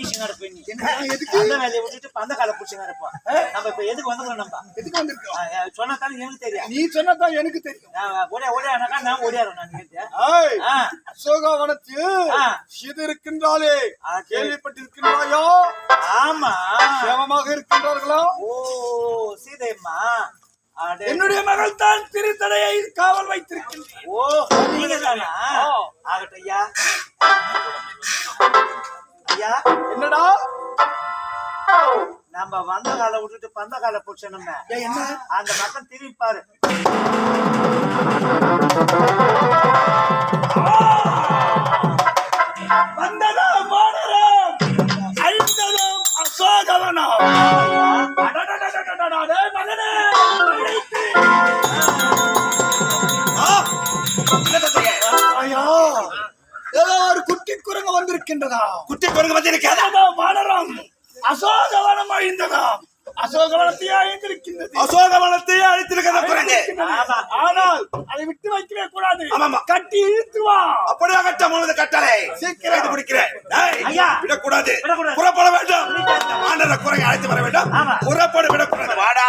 தான் நீ எதுக்கு அந்த வேலையை விட்டுட்டு பந்த கால பிடிச்சி நடப்போம் நம்ம இப்ப எதுக்கு வந்துக்கிறோம் நம்ம? எதுக்கு வந்திருக்கோம்? சொன்னதாலும் எனக்கு தெரியும். நீ சொன்னதான் எனக்கு தெரியும். நான் ஓடியா ஓடியானாக்கா நான் ஓடியாரன் நான் கேட்டு ஏய், ஆ. அசோகவனத்தில். இது சரி. கேள்விப்பட்டிருக்கின்றாயோ? ஆமா. சேமமாக இருக்கின்றார்களா? ஓ சீதையம்மா. என்னுடைய மகள் தான் திருத்தடையை காவல் வைத்திருக்கின்றேன். ஓ நீங்க தானா ஆகட்டும் ஐயா. ஐயா. என்னடா? நம்ம வந்த காலை விட்டுட்டு பந்த காலை என்ன? அந்த பக்கம் திரும்பி பாரு. வந்ததும் வானரம் அழிந்ததும் வந்திருக்கின்றதா? குட்டி குரங்கு வந்திருக்காதா அதோ வானரம். அசோகவனம் அழிந்ததாம் அசோகவனத்தை அழிந்திருக்கின்றது. அசோகவனத்தை அழித்திருக்கிற குரங்கு? ஆனால் அதை விட்டு வைக்கவே கூடாது. கட்டி இழுத்து வா. அப்படியே கட்ட முழுது கட்டளை? சீக்கிரம். இது பிடிக்கிறேன். விடக்கூடாது. புறப்பட வேண்டும். ஆண்டர குரங்கை அழைத்து வர வேண்டும். புறப்பட விடக்கூடாது. வாடா.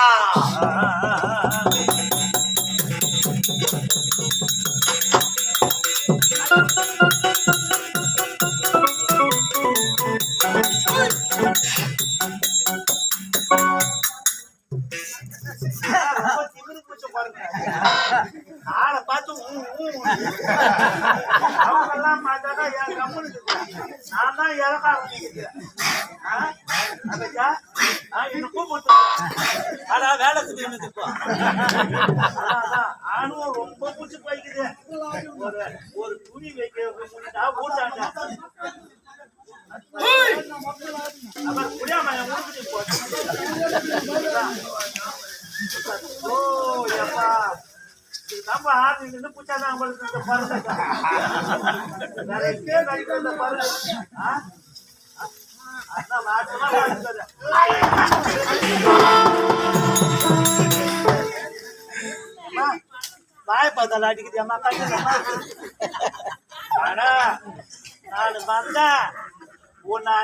ஆளை பார்த்து அவங்கெல்லாம் பார்த்தாக்கா என் கம்முனு நான் தான் இறக்காரன் நினைக்கிறேன். ஆ? கூப்பிட்டு. வேலை இருக்குது எனக்கு இப்போ. அதான், அதான். ஆணும் ரொம்ப பூச்சி போய்க்குது. ஒரு ஒரு துணி வைக்க முன்னாடி ஊட்டாண்டா அப்புறம் முடியாம என் ஊருக்கு போச்சு ஓ யப்பா இதுதான்ப்பா ஆறு நின்று பூச்சாதான் உங்களுக்கு இந்த பருவம் நிறைய பேர் நடிக்கிற இந்த பருவம் ஆ அதான் அம்மா, வாய் பார்த்தால அடிக்குது அம்மா ஆனா உன்னை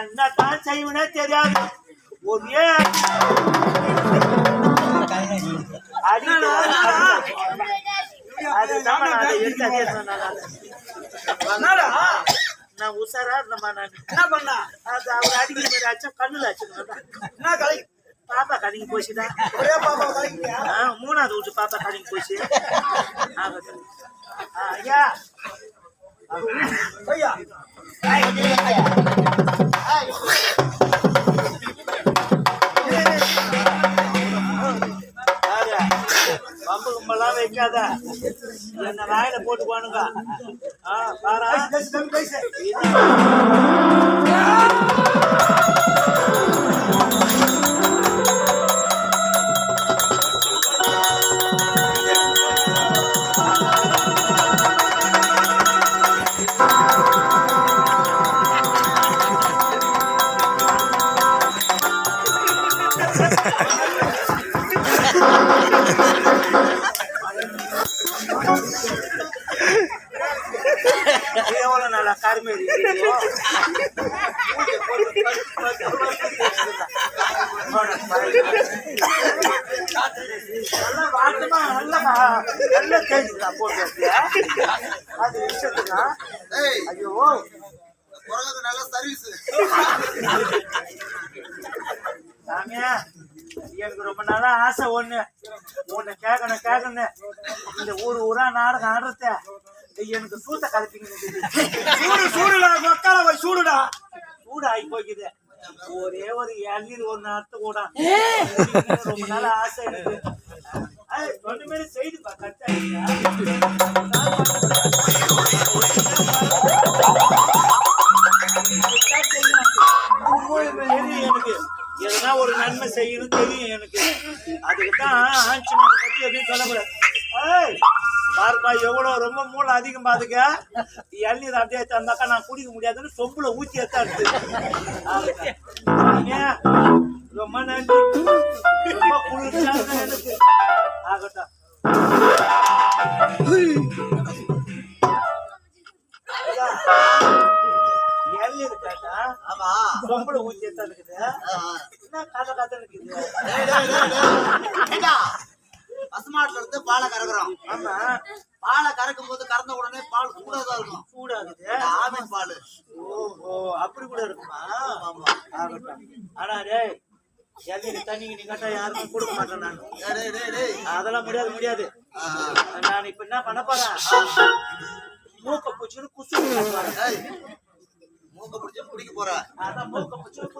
செய்வனே தெரியாது ஒரே நான் உஷாரா இருந்தம்மா நான். என்ன பண்ணா? அது அவர் அடிக்கிற மாதிரி அச்சம் கண்ணுல பாப்பா கடைக்கு போச்சுதான் ஒரே பாப்பா மூணாவது வீட்டு பாப்பா கடைக்கு போச்சு. ஆ, ஐயா. ஐயா. வம்பு கும்பலாம் வைக்காத. என்ன வாயில போட்டு போனுங்க ஆ பாரா. நல்லா வாட்டமா நல்லா நல்லா தேய்ச்சுக்கா போட்டு வச்சியா? அது விஷயத்துனா ஐயோ. நல்ல சர்வீஸ் சாமியா எனக்கு ரொம்ப நாளா ஆசை ஒண்ணு. உன்னை கேட்கணும் கேட்கணும் இந்த ஊர் ஊரா நாடகம் ஆடுறத. எனக்கு சூத்த கலப்பிங்க. சூடு சூடுடா மக்களை போய் சூடுடா. சூடு ஆகி போய்க்குது. ஒரே ஒரு இளநீர் ஒரு நேரத்து கூட. ரொம்ப நாள் ஆசை எனக்கு. சொன்ன மாதிரி செய்துப்பா கச்சா எனக்கு. எதனா ஒரு நன்மை செய்யணும் தெரியும் எனக்கு. அதுக்கு தான் ஆஞ்சநேயரை பத்தி எதுவும் சொல்லக்கூடாது. ஏய், பாருப்பா எவ்வளோ ரொம்ப மூளை அதிகம் பாத்துக்க. இளநீர் அப்படியே தந்தாக்கா நான் குடிக்க முடியாதுன்னு சொம்புல ஊத்தி எடுத்தாடுது ஆமா சொம்பளை ஊத்தி எடுத்தா இருக்குது. என்ன கதை கதை இருக்குது. பசுமாட்டுல இருந்து பாலை கறக்குறோம். ஆமா. பாலை கறக்கும் போது கறந்த உடனே பால் சூடாதான் இருக்கும்? சூடாகுது ஆவின் பால். ஓஹோ அப்படி கூட இருக்குமா? ஆமா ஆகட்டும். ஆனா டேய் எதிரி தண்ணி நீ கேட்டா யாருமே கொடுக்க மாட்டேன் நான். அதெல்லாம் முடியாது முடியாது. நான் இப்ப என்ன பண்ண போறேன்? மூக்க பூச்சின்னு குசு மூக்க பிடிச்சு குடிக்க போற. மூக்க பூச்சின்னு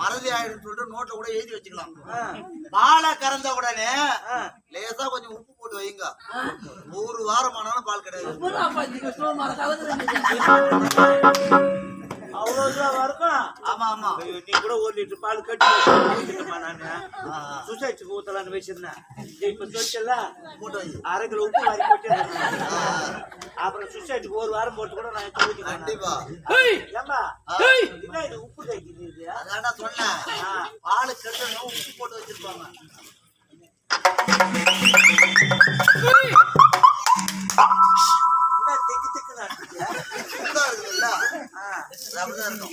மறதி ஆயிடும் சொல்லிட்டு நோட்ல கூட எழுதி வச்சுக்கலாம். பாலை கறந்த உடனே. லேசா கொஞ்சம் உப்பு போட்டு வைங்க. ஒரு வாரம் ஆனாலும் பால் கிடையாது. ஆமா ஆமா. நீ கூட ஒரு லிட்டர் பால் கட்டி வச்சிருக்கமா நானு. சுசைட்ஸுக்கு ஊத்தலாம்னு வச்சிருந்தேன். இப்ப அரை கிலோ உப்பு வாரி போட்டு ஆ, அப்புறம் சுசைட்டுக்கு ஒரு வாரம் போட்டு கூட நான் கண்டிப்பா. என்ன இது உப்பு இது. சொன்னேன். ஆ. பால் கெட்டணும் உப்பு போட்டு வச்சிருப்பாங்க.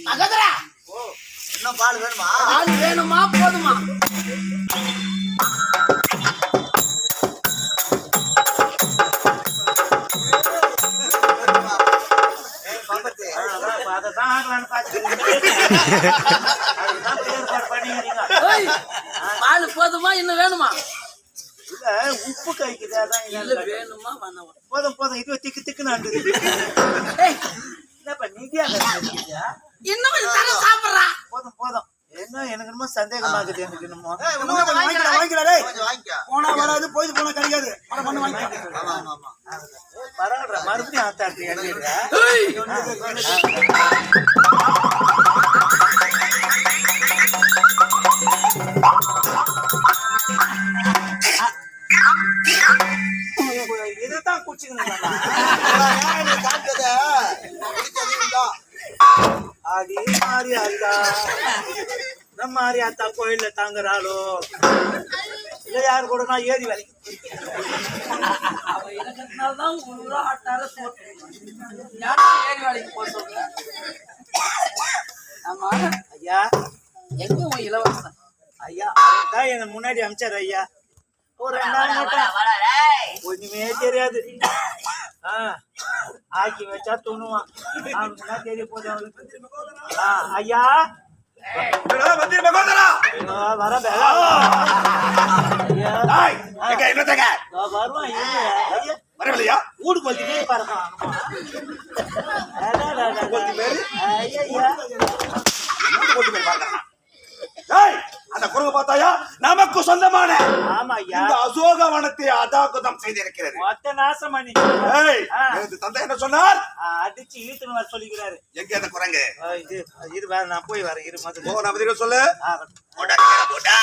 மகதரா ஓ இன்னும் பால் வேணுமா? ஆள் வேணுமா? போதுமா? ஆள் போதுமா? இன்னும் வேணுமா? உப்பு கைக்குது அதான் இல்ல வேணுமா வேணாமா? போதும் போதும். இது திக்கு திக்கு என்னப்பா நிதியா கட்டியா இன்னும் சாப்பிடுறா. போதும் போதும். என்ன எனக்கு என்னமோ சந்தேகமாகுது எனக்கு என்னமோ. போனா வராது போயிட்டு போனா கிடைக்காது. பண்ணு வாங்கிக்க ஆமா, ஆமா, ஆமா. பரவாயில்ல மறுபடியும் ஆத்தாட்டு இதுதான் இதுதான். அடி மாறி ஆத்தா நம்ம மாறி ஆத்தா கோயில்ல தாங்குறாளோ? இல்ல யாரு கூட நான் ஏறி வேலைக்கு ஏறி வேலைக்கு சொல்ற? ஆமா ஐயா எங்க இலவசம் ஐயா தான் என்ன முன்னாடி அமிச்சாரு ஐயா. ஒரு ரெண்டாயிரம் ஒண்ணுமே தெரியாது. ஆ, ஆக்கி வச்சா துணுவான். அவனுக்குன்னா தெரிய அவனுக்கு. ஆ, ஐயா. வரவில்லையா? ஊடு பறக்கும். அந்த குரங்கு பார்த்தாயா? நமக்கு சொந்தமான ஆமா இந்த அசோகவனத்தை அதாக்குதம் செய்திருக்கிறது. மொத்த நாசம் பண்ணி தந்தை என்ன சொன்னார்? அடிச்சு ஈத்துன்னு வர சொல்லிக்கிறாரு. எங்க அந்த குரங்கு? இது வேற நான் போய் வரேன் இரு மதுரை. நான் பதில் சொல்லு. போடா, போடா.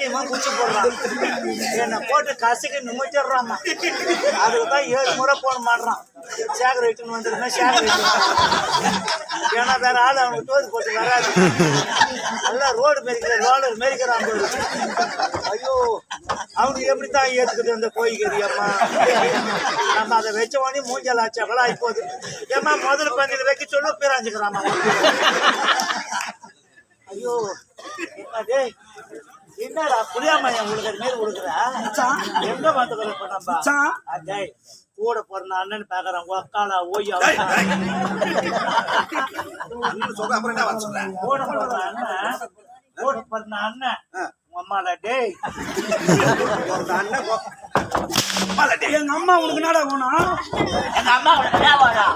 சத்தியமா குச்சி போடுறான். என்னை போட்டு கசக்கு நிமிச்சிடுறான் அதுக்கு தான் ஏழு முறை போன மாடுறான் சேகர் இட்டுன்னு வந்துருந்தா சேகர் ஏன்னா வேற ஆள் அவனுக்கு தோது போட்டு வராது. நல்லா ரோடு மெரிக்கிற ரோலர் மெரிக்கிறான் பாரு. ஐயோ அவனுக்கு எப்படித்தான் ஏத்துக்குது அந்த கோயிக்கறி அம்மா? நம்ம அதை வச்ச உடனே மூஞ்சல் ஆச்சவளா அவளா இப்போது ஏம்மா முதல்ல பந்தியில் வைக்க சொல்லு பிராஞ்சுக்கிறாமா ஐயோ அதே டேய் என்னடா புளியாமையா உங்களுக்கு மாரி கொடுக்குறா எங்க வந்துக்கிறோம் இப்ப நம்ம? அடேய் கூட பிறந்த அண்ணன் பாக்குறான் ஒக்காலா ஓய்யா. சொல்ற அப்புறம் என்ன வந்து சொல்றேன் கூட பிறந்த அண்ணன் கூட பிறந்த அண்ணன். உங்க அம்மால டேய். எங்க அம்மா உனக்கு என்னடா வேணும் எங்க அம்மா என்ன வாடா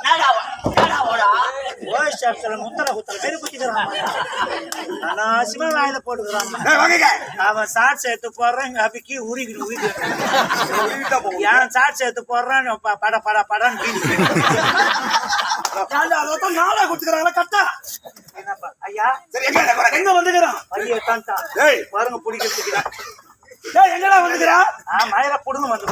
என்னடா வா- என்னடா வாடா சாப்ஸ்ல முத்தர குத்தர பேரு குத்திக்கிறான். அனாவசியமா வாயில போட்டுக்கிறான். அவன் சாட்சி எடுத்து போடுறான் உருகிட்டு வீட்டா போகும். ஏன் சாட்சி எடுத்து போடுறான் பட பட ஏன்டா அதான் நாளா கொடுத்துக்கிறாங்களா கட்டா என்னப்பா ஐயா? சரி, எங்க வந்துக்கிறான்? தான்டா ஏய், பாருங்க பிடிக்கிறதுக்கு. எங்கடா வந்துக்கிறான் ஆ மயில புடுங்க வந்து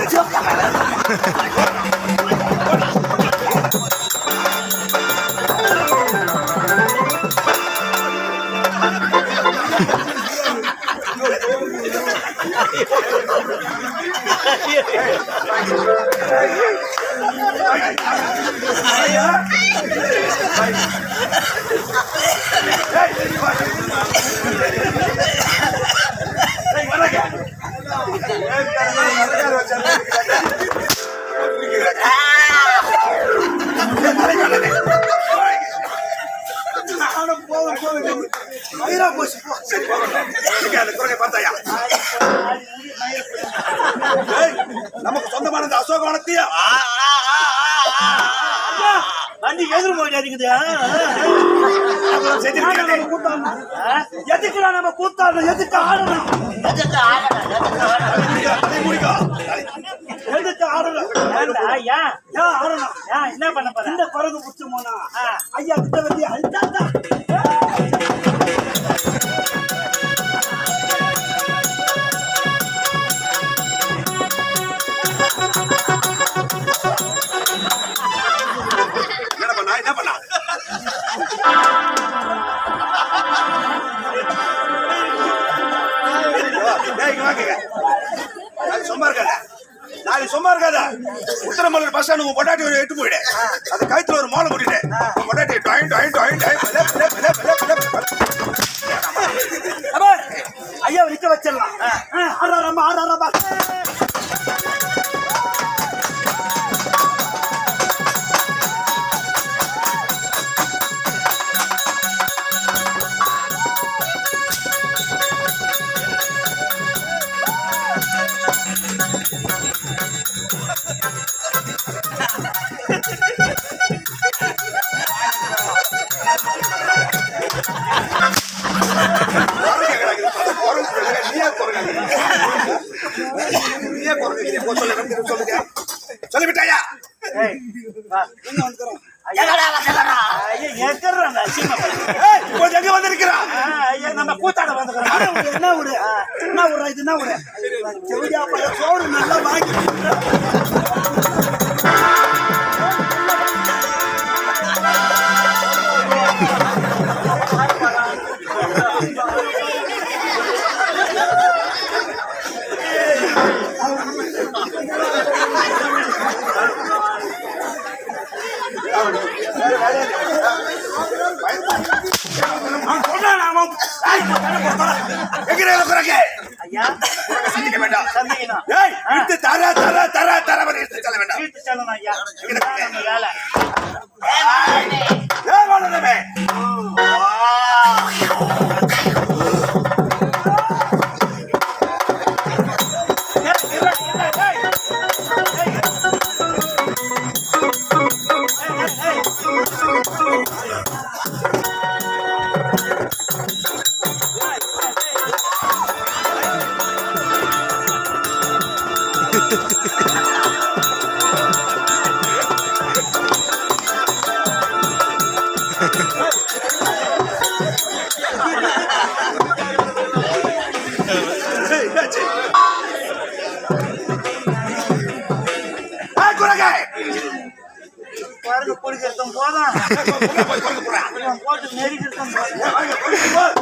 நானும் ஆ. எதுக்குடா நம்ம கூத்தாடணும் எதுக்கு ஆடணும் எதுக்கு ஆடணும் ஏன்? ஏன் ஆடணும் ஏன் என்ன பண்ண போற? இந்த குரங்கு புடிச்சு போனா? ஆ. ஐயா கிட்ட வந்து அழுத்தாத்தா உத்தரமல்லூர் பஸ் ஸ்டாண்ட் உங்க பொட்டாட்டி ஒரு எட்டு போயிடு. அது கழுத்துல ஒரு மாலை பொட்டாட்டி ஏய், இப்போ எங்க வந்திருக்கிறான் நம்ம கூத்தாட வந்துக்கிறோம் என்ன ஒரு என்ன ஒரு இது என்ன ஊரு செவிலியா பைய சோறு நல்லா வாங்கி ஐயா இவன் போட்டு